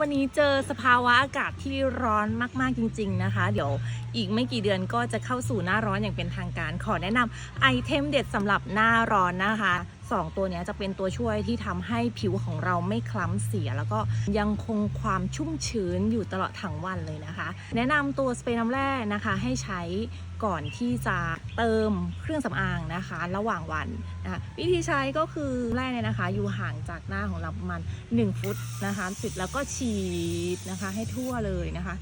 วันนี้เจอสภาวะอากาศที่ร้อนมาก ๆ จริง ๆ นะคะ เดี๋ยวอีกไม่กี่เดือนก็จะเข้าสู่หน้าร้อนอย่างเป็นทางการ ขอแนะนำไอเทมเด็ดสำหรับหน้าร้อนนะคะ สองตัวนี้จะเป็นตัวช่วยที่ทำให้ผิวของเราไม่คล้ำเสีย แล้วก็ยังคงความชุ่มชื้นอยู่ตลอดทั้งวันเลยนะคะ แนะนำตัวสเปรย์น้ำแร่นะคะ ให้ใช้ก่อนที่จะเติมเครื่องสำอางนะคะ ระหว่างวันนะคะวิธีใช้ก็คือแรกเนี่ยนะคะ อยู่ห่างจากหน้าของเราประมาณ1ฟุตนะคะเสร็จแล้วก็ฉีดนะคะให้ทั่วเลยนะคะ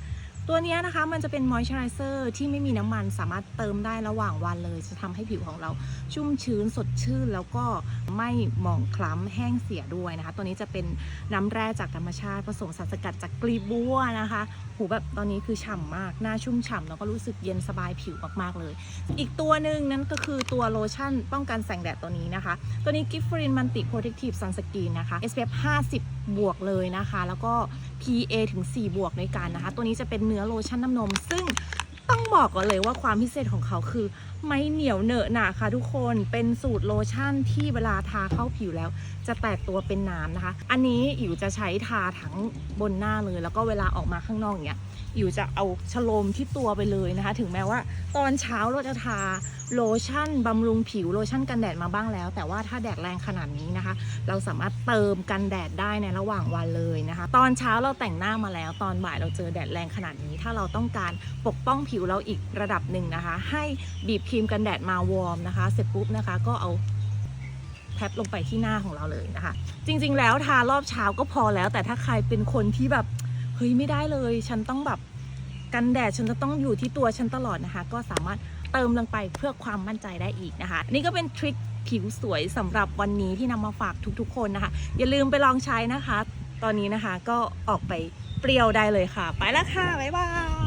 ตัวนี้นะคะมันจะเป็นมอยส์เจอไรเซอร์ที่ไม่มีน้ำมันสามารถเติมได้ระหว่างวันเลย จะทำให้ผิวของเราชุ่มชื้นสดชื่น แล้วก็ไม่หมองคล้ำแห้งเสียด้วยนะคะ ตัวนี้จะเป็นน้ำแร่จากธรรมชาติผสมสารสกัดจากกลีบบัวนะคะ หูแบบตอนนี้คือฉ่ำมาก หน้าชุ่มฉ่ำแล้วก็รู้สึกเย็นสบายผิวมากๆเลย อีกตัวหนึ่งนั่นก็คือตัวโลชั่นป้องกันแสงแดดตัวนี้นะคะ ตัวนี้กิฟฟรินมันติโปรเทคทีฟซันสกรีนนะคะ SPF 50 บวกเลยนะคะ แล้วก็ PA ถึง 4 บวกด้วยกันนะคะ ตัวนี้จะเป็นเนื้อโลชั่นน้ำนม ซึ่ง ต้องบอกก่อนเลยว่าความพิเศษของเขาคือ ไม่เหนียวเหนอะหนะค่ะทุกคนเป็นสูตรโลชั่นที่เวลาทาเข้าผิวแล้ว จะแตกตัวเป็นน้ำนะคะ อันนี้อิ๋วจะใช้ทาทั้งบนหน้าเลย แล้วก็เวลาออกมาข้างนอกอย่างเงี้ยอิ๋วจะเอาชโลมที่ตัวไปเลยนะคะ ถึงแม้ว่า ตอนเช้าเราจะทาโลชั่นบำรุงผิวโลชั่นกันแดดมาบ้างแล้ว แต่ว่าถ้าแดดแรงขนาดนี้นะคะ เราสามารถเติมกันแดดได้ในระหว่างวันเลยนะคะ ตอนเช้าเราแต่งหน้ามาแล้ว ตอนบ่ายเราเจอแดดแรงขนาดนี้ ถ้าเราต้องการปกป้องผิววเราอีกระดับหนึ่งนะคะ ให้บีบครีมกันแดดมาวอร์มนะคะ เสร็จปุ๊บนะคะก็เอาแท็บลงไปที่หน้าของเราเลยนะคะ จริง ๆ แล้วทารอบเช้าก็พอแล้ว แต่ถ้าใครเป็นคนที่แบบเฮ้ยไม่ได้เลย ฉันต้องแบบกันแดดฉันจะต้องอยู่ที่ตัวฉันตลอดนะคะ ก็สามารถเติมลงไปเพื่อความมั่นใจได้อีกนะคะ นี่ก็เป็นทริคผิวสวยสำหรับวันนี้ที่นำมาฝากทุกๆ คนนะคะ อย่าลืมไปลองใช้นะคะ ตอนนี้นะคะก็ออกไปเปรี้ยวได้เลยค่ะ ไปแล้วค่ะ บ๊ายบาย